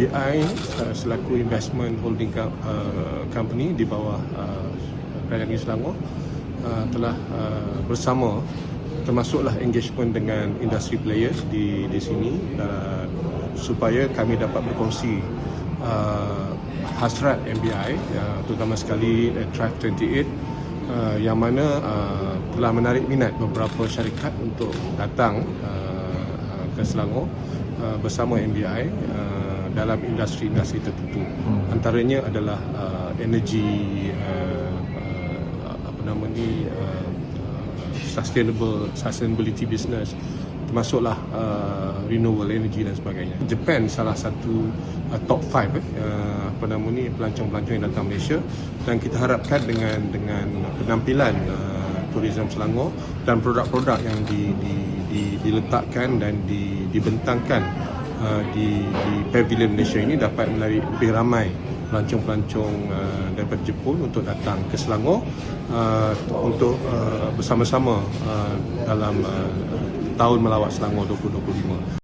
MBI uh, selaku investment holding uh, company di bawah uh, Kerajaan Negeri Selangor uh, telah uh, bersama termasuklah engagement dengan industri players di di sini uh, supaya kami dapat berkongsi uh, hasrat MBI uh, terutama sekali uh, Drive 28 uh, yang mana uh, telah menarik minat beberapa syarikat untuk datang uh, ke Selangor uh, bersama MBI uh, dalam industri-industri tertentu. Hmm. Antaranya adalah uh, energi uh, uh, apa nama ni uh, uh, sustainable sustainability business termasuklah uh, renewable energy dan sebagainya. Japan salah satu uh, top 5 eh, uh, apa nama ni pelancong-pelancong yang datang Malaysia dan kita harapkan dengan dengan penampilan uh, tourism Selangor dan produk-produk yang di, di, di, diletakkan dan di, dibentangkan uh, di, di pavilion Malaysia ini dapat menarik lebih ramai pelancong-pelancong uh, daripada Jepun untuk datang ke Selangor uh, untuk uh, bersama-sama uh, dalam uh, tahun melawat Selangor 2025.